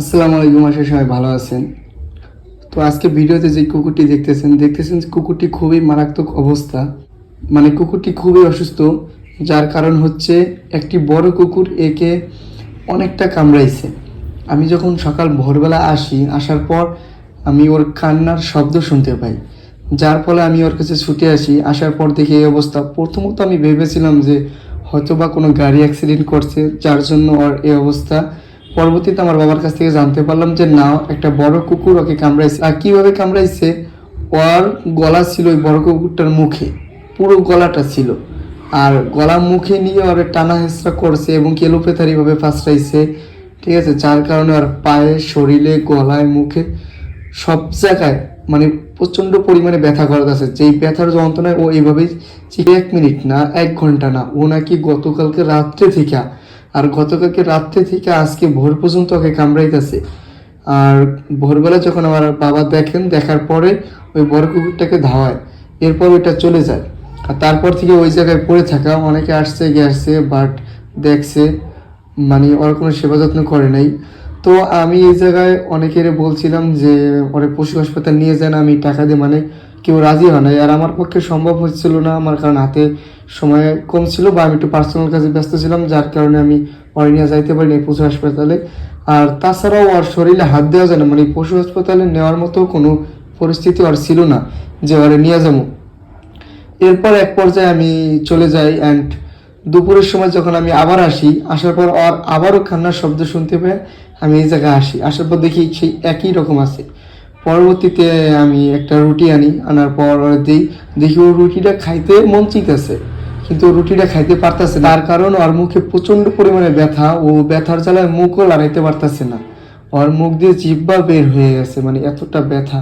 আসসালামু আলাইকুম, আশা সবাই ভালো আছেন। তো আজকে ভিডিওতে যে কুকুরটি দেখতেছেন দেখতেছেন যে কুকুরটি খুবই মারাত্মক অবস্থা। মানে কুকুরটি খুবই অসুস্থ, যার কারণ হচ্ছে একটি বড় কুকুর একে অনেকটা কামড়াইছে। আমি যখন সকাল ভোরবেলা আসি, আসার পর আমি ওর কান্নার শব্দ শুনতে পাই, যার ফলে আমি ওর কাছে ছুটে আসি। আসার পর দেখি এই অবস্থা। প্রথমত আমি ভেবেছিলাম যে হয়তো বা কোনো গাড়ি অ্যাক্সিডেন্ট করছে, যার জন্য ওর এই অবস্থা পরবর্তীতে আমার বাবার কাছ থেকে জানতে পারলাম যে না একটা বড় কুকুর ওকে কামড়াইছে। আর কীভাবে কামড়াইছে? ওর গলা ছিল ওই বড় কুকুরটার মুখে, পুরো গলাটা ছিল। আর গলা মুখে নিয়ে ওর টানা হেঁচড়া করছে এবং কেলোপেথারিভাবে ফাঁসরাইছে ঠিক আছে? যার কারণে ওর পায়ে, শরীরে, গলায়, মুখে সব জায়গায় মানে প্রচণ্ড পরিমাণে ব্যথা করা আছে। যেই ব্যথার যন্ত্রণায় ও এইভাবেই এক মিনিট না, এক ঘণ্টা না, ও নাকি গতকালকে রাত্রে থেকে আর গতকালকে রাত্রে থেকে আজকে ভোর পর্যন্ত ওকে কামড়াইতেছে। আর ভোরবেলা যখন আমার বাবা দেখেন, দেখার পরে ওই বড় কুকুরটাকে ধাওয়ায়। এরপর ওইটা চলে যায়। আর তারপর থেকে ওই জায়গায় পড়ে থাকা। অনেকে আসছে, গেছে বাট দেখছে মানে ওর কোনো সেবা যত্ন করে নাই। তো আমি এই জায়গায় অনেকের বলছিলাম যে, ওরে পশু হাসপাতাল নিয়ে যান, আমি টাকা দিয়ে মানে কেউ রাজি হয় নাই। আর আমার পক্ষে সম্ভব হচ্ছিল না। আমার কারণ হাতে সময় কম ছিল বা আমি একটু পার্সোনাল কাজে ব্যস্ত ছিলাম, যার কারণে আমি ওরে নিয়ে যাইতে পারিনি পশু হাসপাতালে। আর তাছাড়াও ওর শরীরে হাত দেওয়া যায় না। মানে পশু হাসপাতালে নেওয়ার মতো কোনো পরিস্থিতি আর ছিল না যে ওরে নিয়ে যাব। এরপর এক পর্যায়ে আমি চলে যাই অ্যান্ড দুপুরের সময় যখন আমি আবার আসি, আসার পর আর আবারও কান্নার শব্দ শুনতে পেয়ে আমি এই জায়গায় আসি। আসার পর দেখি সেই একই রকম আছে। পরবর্তীতে আমি একটা রুটি আনি, আনার পর দিই, দেখি ও রুটিটা খাইতে মন চিতেছে কিন্তু রুটিটা খাইতে পারতেছে না। তার কারণ ওর মুখে প্রচণ্ড পরিমাণে ব্যথা, ও ব্যথার জ্বালায় মুখও লাগাইতে পারতেছে না। ওর মুখ দিয়ে জিব্বা বের হয়ে গেছে মানে এতটা ব্যথা।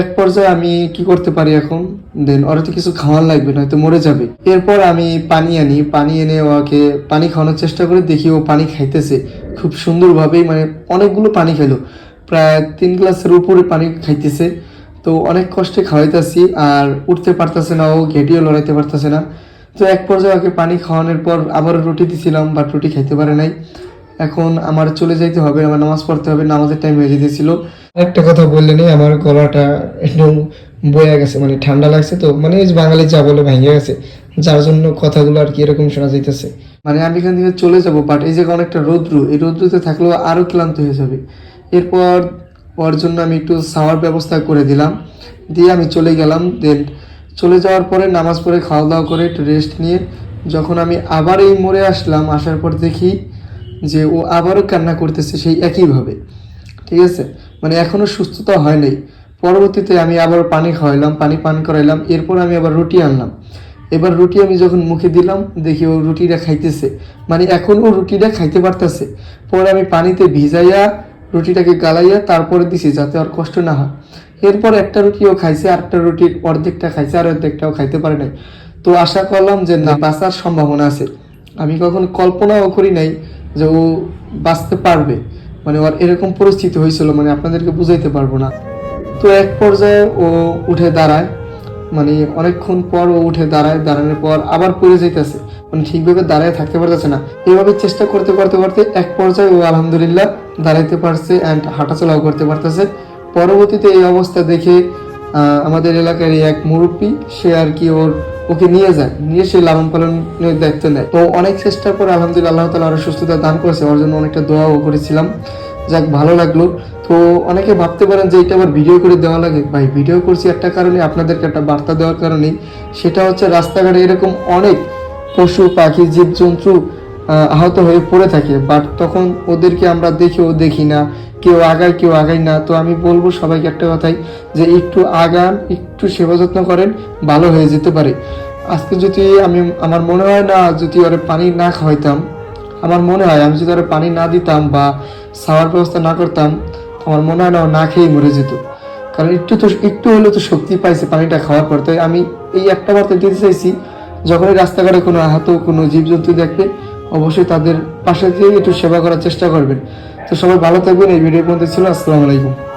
এক পর্যায়ে আমি কি করতে পারি এখন? দেন ওরা তো কিছু খাওয়ার লাগবে, নয়তো মরে যাবে। এরপর আমি পানি আনি, পানি এনে ওকে পানি খাওয়ানোর চেষ্টা করে, দেখি ও পানি খাইতেছে। খুব সুন্দরভাবেই মানে অনেকগুলো পানি খেলো প্রায় তিন গ্লাসের উপরে পানি খাইতেছে। তো অনেক কষ্টে খাওয়াইতেছি আর উঠতে পারতেছে না ও, ঘেটিও লড়াইতে পারতেছে না। তো এক পর্যায়ে ওকে পানি খাওয়ানোর পর আবার রুটি দিছিলাম, বাট রুটি খাইতে পারে নাই। এখন আমার চলে যাইতে হবে, আমার নামাজ পড়তে হবে, নামাজের টাইম হয়ে যেতেছিল। একটা কথা বললে নেই, আমার গলাটা একদম বয়ে গেছে মানে ঠান্ডা লাগছে তো মানে বাঙালি যা বলে ভেঙে গেছে, যার জন্য কথাগুলো আর কি এরকম শোনা যাইতেছে। মানে আমি এখান থেকে চলে যাব বাট এই জায়গায় অনেকটা রৌদ্র, এই রৌদ্রতে থাকলেও আরও ক্লান্ত হয়ে যাবে। এরপর ওর জন্য আমি একটু সাওয়ার ব্যবস্থা করে দিলাম। দিয়ে আমি চলে গেলাম। দেন চলে যাওয়ার পরে নামাজ পড়ে খাওয়া দাওয়া করে একটু রেস্ট নিয়ে যখন আমি আবার এই মোড়ে আসলাম, আসার পর দেখি যে ও আবারও কান্না করতেছে সেই একইভাবে। ঠিক আছে? মানে এখনও সুস্থতা হয় নাই। পরবর্তীতে আমি আবার পানি খাওয়াইলাম, পানি পান করাইলাম। এরপর আমি আবার রুটি আনলাম। এবার রুটি আমি যখন মুখে দিলাম, দেখি ও রুটিটা খাইতেছে। মানে এখন ও রুটিটা খাইতে পারতেছে। পরে আমি পানিতে ভিজাইয়া রুটিটাকে গালাইয়া তারপরে দিছি যাতে আর কষ্ট না হয়। এরপর একটা রুটিও খাইছে আর একটা রুটির অর্ধেকটা খাইছে, আর অর্ধেকটাও খাইতে পারে নাই। তো আশা করলাম যে না, বাঁচার সম্ভাবনা আছে। আমি কখন কল্পনাও করি নাই যে ও বাঁচতে পারবে। মানে ওর এরকম পরিস্থিতি হয়েছিল মানে আপনাদেরকে বুঝাইতে পারব না। তো এক পর্যায়ে ও উঠে দাঁড়ায়। মানে অনেকক্ষণ পর ও উঠে দাঁড়ায়, দাঁড়ানোর পর আবার পড়ে যাইতেছে। মানে ঠিকভাবে দাঁড়ায় থাকতে পারতেছে না। এভাবে চেষ্টা করতে করতে করতে এক পর্যায়ে ও আলহামদুলিল্লাহ দাঁড়াইতে পারছে অ্যান্ড হাঁটাচলাও করতে পারতেছে। পরবর্তীতে এই অবস্থা দেখে আমাদের এলাকার এক মুরব্বী, সে আর কি ওর, ওকে নিয়ে যায়। নিয়ে সে লালন পালনের দায়িত্ব নেয়। তো অনেক চেষ্টা করে আলহামদুলিল্লাহ আল্লাহ তালা আরও সুস্থতা দান করেছে। ওর জন্য অনেকটা দোয়াও করেছিলাম। যাক, ভালো লাগল। তো অনেকে ভাবতে পারেন যে এটা আবার ভিডিও করে দেওয়া লাগে। ভাই ভিডিও করছি একটা কারণে, আপনাদেরকে একটা বার্তা দেওয়ার কারণে সেটা হচ্ছে, রাস্তাঘাটে এরকম অনেক পশু, পাখি, জীবজন্তু আহত হয়ে পড়ে থাকে। বাট তখন ওদেরকে আমরা দেখেও দেখি না। কেউ আগায় কেউ আগায় না। তো আমি বলব সবাইকে একটা কথাই যে, একটু আগান, একটু সেবা যত্ন করেন, ভালো হয়ে যেতে পারে। আজকে যদি আমি, আমার মনে হয় না, যদি ওরা পানি না খাওয়াইতাম আমার মনে হয় আমি যদি আর পানি না দিতাম বা খাওয়ার ব্যবস্থা না করতাম, আমার মনে হয় না ও না খেয়েই মরে যেত। কারণ একটু তো একটু হলেও তো শক্তি পাইছে পানিটা খাওয়ার পর। তাই আমি এই একটা বার্তা দিতে চাইছি যখনই রাস্তাঘাটে কোনো আহত, কোনো জীবজন্তু দেখবে, অবশ্যই তাদের পাশে দিয়ে একটু সেবা করার চেষ্টা করবেন। তো সবাই ভালো থাকবেন, এই ভিডিও মধ্যে ছিল, আসসালামু আলাইকুম।